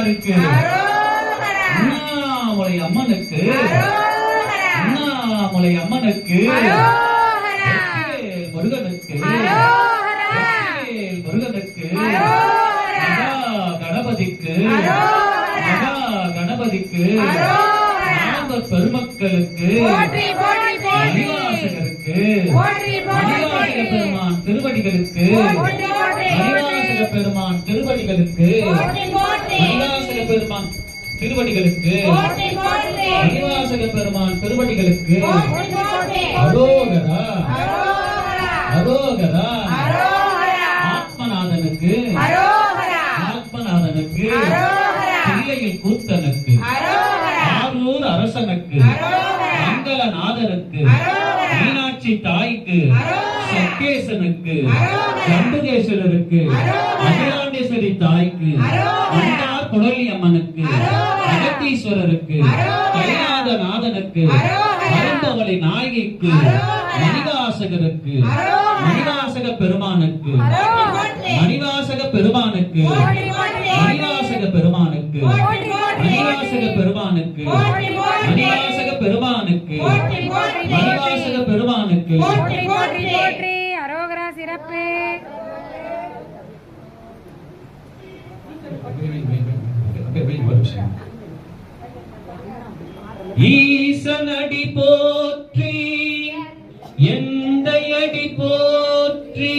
நாச்சியாருக்கு அண்ணாமலை அம்மனுக்கு. அண்ணாமலை அம்மனுக்கு. முருகனுக்கு முருகனுக்கு. மகா கணபதிக்கு மகா கணபதிக்கு நாம பெருமக்களுக்கு. மணிவாசகருக்கு. மணிவாசக பெருமான் திருவடிகளுக்கு. பெருமான் திருவடிகளுக்கு. மணிவாசக பெருமான் திருவடிகளுக்கு. மணிவாசக பெருமான் திருவடிகளுக்கு. அரோகரா. அரோகரா. ஆத்மநாதனுக்கு. ஆத்மநாதனுக்கு. தில்லையில் கூத்தனுக்கு. ஆரூர் அரசனுக்கு. மங்களநாதனுக்கு மீனாட்சி தாய்க்கு. அரோகரா. சம்புகேஸ்வரருக்கு அகிலாண்டேஸ்வரி தாய்க்கு மன்னார் குடலி அம்மனுக்கு அகத்தீஸ்வரருக்கு கைலாதநாதனுக்கு அரோகரா. அருந்தவளை நாயகிக்கு அரோகரா. மணிவாசக பெருமானுக்கு மணிவாசக பெருமானுக்கு மணிவாசக பெருமானுக்கு மணிவாசக பெருமானுக்கு மணிவாசக பெருமானுக்கு மணிவாசக பெருமானுக்கு சிறப்பு. ஈசனடி போற்றி எந்த அடி போற்றி